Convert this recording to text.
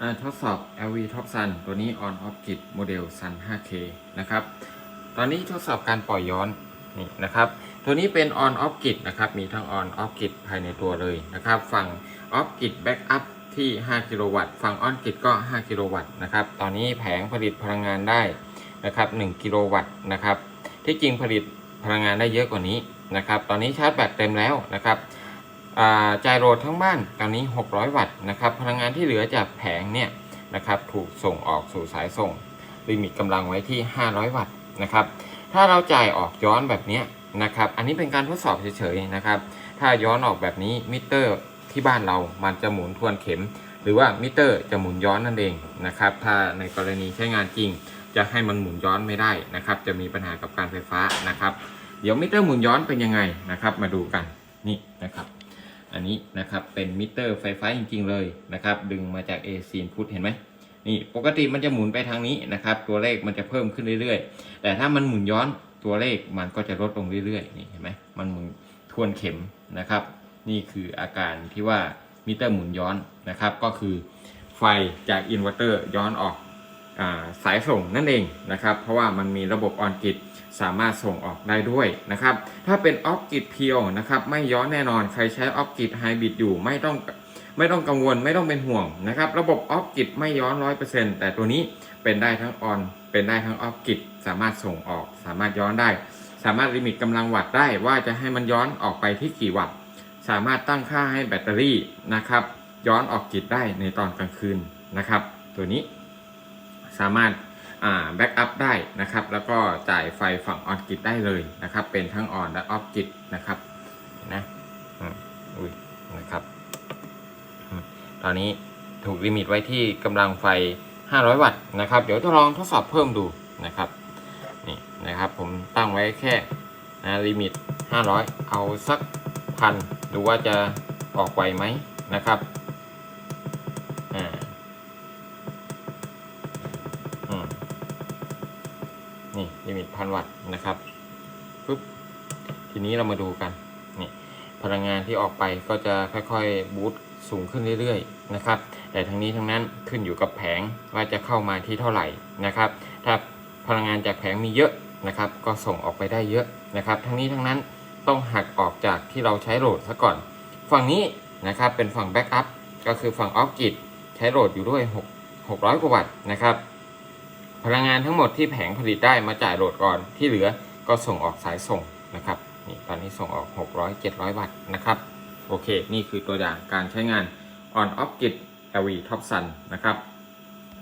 อ่าทดสอบ LV Top Sun ตัวนี้ on off grid โมเดล Sun 5K นะครับ ตอนนี้ทดสอบการปล่อยย้อนนี่นะครับ ตัวนี้เป็น on off grid นะครับ มีทั้ง on off grid ภายในตัวเลยนะครับ ฝั่ง off grid backup ที่ 5 กิโลวัตต์ ฝั่ง on grid ก็ 5 กิโลวัตต์นะครับ ตอนนี้แผงผลิตพลังงานได้นะครับ 1 กิโลวัตต์นะครับ ที่จริงผลิตพลังงานได้เยอะกว่านี้นะครับ ตอนนี้ชาร์จแบตเต็มแล้วนะครับ จ่ายโหลดทั้งบ้านตอนนี้ 600 วัตต์นะครับพลังงานที่เหลือจากแผงเนี่ยนะครับถูกส่งออกสู่สายส่งลิมิตกำลังไว้ที่ 500 วัตต์นะครับถ้าเราจ่ายออกย้อนแบบนี้นะครับอันนี้เป็นการทดสอบเฉยๆนะครับถ้าย้อนออกแบบนี้มิเตอร์ที่บ้านเรามันจะหมุนทวนเข็ม หรือว่ามิเตอร์จะหมุนย้อนนั่นเองนะครับถ้าในกรณีใช้งานจริง จะให้มันหมุนย้อนไม่ได้นะครับจะมีปัญหากับการไฟฟ้านะครับ เดี๋ยวมิเตอร์หมุนย้อนเป็นยังไงนะครับมาดูกันนี่นะครับ อันนี้นะครับเป็นมิเตอร์ไฟฟ้าจริง ๆ เลยนะครับ ดึงมาจาก AC input เห็นไหมนี่ปกติมันจะหมุนไปทางนี้นะครับ ตัวเลขมันจะเพิ่มขึ้นเรื่อยๆ แต่ถ้ามันหมุนย้อนตัวเลขมันก็จะลดลงเรื่อยๆนี่เห็นไหมมันหมุนทวนเข็มนะครับ นี่คืออาการที่ว่ามิเตอร์หมุนย้อนนะครับ ก็คือไฟจากอินเวอร์เตอร์ย้อนออก สายส่งนั่นเองนะครับ เพราะว่ามันมีระบบออนกิ d สามารถส่งออกได้ด้วยนะครับ ถ้าเป็นออฟกิดเพียวนะครับ ไม่ย้อนแน่นอนใครใช้ออฟกิดไฮบริดอยู่ไม่ต้องไม่ต้องกังวลไม่ต้องเป็นห่วงนะครับ ระบบออฟกิดไม่ย้อนร้อยเปอร์เซ็นต์แต่ตัวนี้เป็นได้ทั้งออน เป็นได้ทั้งออฟกิดสามารถส่งออก สามารถย้อนได้ สามารถลิมิตกำลังวัตต์ได้ว่าจะให้มันย้อนออกไปที่กี่วัตต์สามารถตั้งค่าให้แบตเตอรี่นะครับ ย้อนออกกิดได้ในตอนกลางคืนนะครับ ตัวนี้ สามารถแบ็กอัพได้นะครับ แล้วก็จ่ายไฟฝั่งออนกิ d ได้เลยนะครับ เป็นทั้งออนและออฟกิดนะครับนะอุ้ยนะครับ ตอนนี้ถูกลิมิตไว้ที่กำลังไฟ 500 วัตต์นะครับ เดี๋ยวจะลองทดสอบเพิ่มดูนะครับนี่นะครับ ผมตั้งไว้แค่นะลิมิต 500 เอาสักพันดูว่าจะออกไวไหมนะครับ นี่ลิมิตพันวัตต์นะครับปุ๊บทีนี้เรามาดูกันนี่พลังงานที่ออกไปก็จะค่อยๆบูตสูงขึ้นเรื่อยๆนะครับ แต่ทั้งนี้ทั้งนั้นขึ้นอยู่กับแผงว่าจะเข้ามาที่เท่าไหร่นะครับ ถ้าพลังงานจากแผงมีเยอะนะครับ ก็ส่งออกไปได้เยอะนะครับ ทั้งนี้ทั้งนั้นต้องหักออกจากที่เราใช้โหลดซะก่อน ฝั่งนี้นะครับเป็นฝั่งแบ็กอัพก็คือฝั่งออฟกิดใช้โหลดอยู่ด้วย 6 600 กว่าวัตต์นะครับ พลังงานทั้งหมดที่แผงผลิตได้มาจ่ายโหลดก่อนที่เหลือก็ส่งออกสายส่งนะครับนี่ตอนนี้ส่งออก 600 700 วัตต์นะครับ โอเค นี่คือตัวอย่างการใช้งาน on off grid LV Top Sun นะครับ